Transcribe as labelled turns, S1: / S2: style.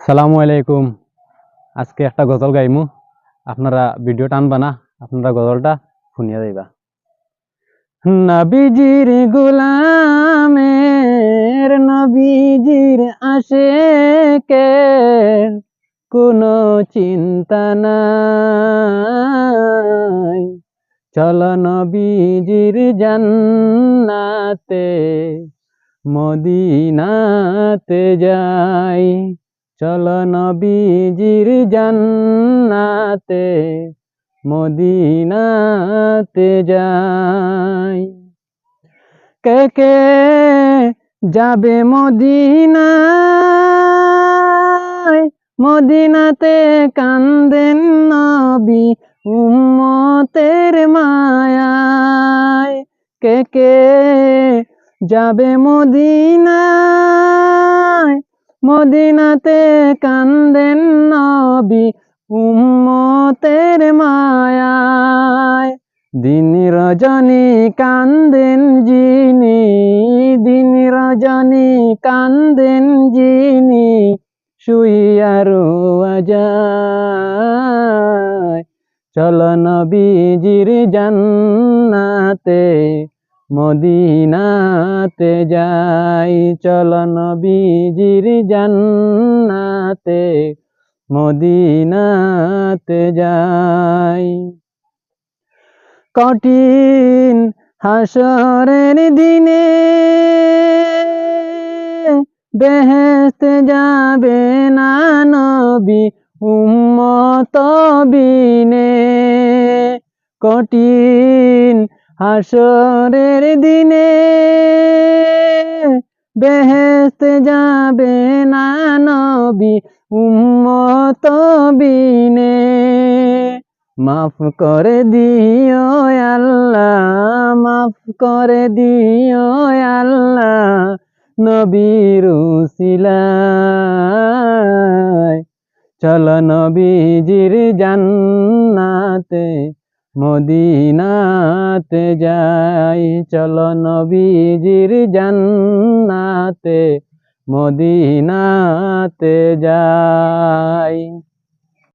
S1: সালামু আলাইকুম। আজকে একটা গজল গাইমু। আপনারা ভিডিও টানবা না, আপনারা গজলটা শুনিয়া যাইবা। নবীজির গুলামের নবীজির আশেকের কোনো চিন্তা নাই। চল নবীজির জান্নাতে, মদিনাতে যাই। চল নবীজির জান্নাতে, মদিনাতে যাই। কে কে যাবে মদিনায়? মদিনাতে কান্দেন নবী উম্মতের মায়ায়। কে কে যাবে মদিনায়? মদিনাতে কান্দেন নবী উম্মতের মায়ায়। দিন রজনী কান্দেন যিনি, দিন রজনী কান্দেন যিনি, শুইয়া যায়। চল নবীজির জান্নাতে মদিনাতে যাই, চল নবীজির জান্নাতে। মদিনাতে যাই। কঠিন হাসরের দিনে বেহেস্তে যাবে না নবী উম্মত বিনে। কঠিন হাসরের দিনে বেহেস্ত যাবে না নবী, উম্মত বিনে। মাফ করে দিও আল্লাহ, মাফ করে দিও আল্লাহ নবীর উসিলায়। চল নবীজির জান্নাতে মদিনাতে যাই চল নবীজির জান্নাতে। মদিনাতে যাই।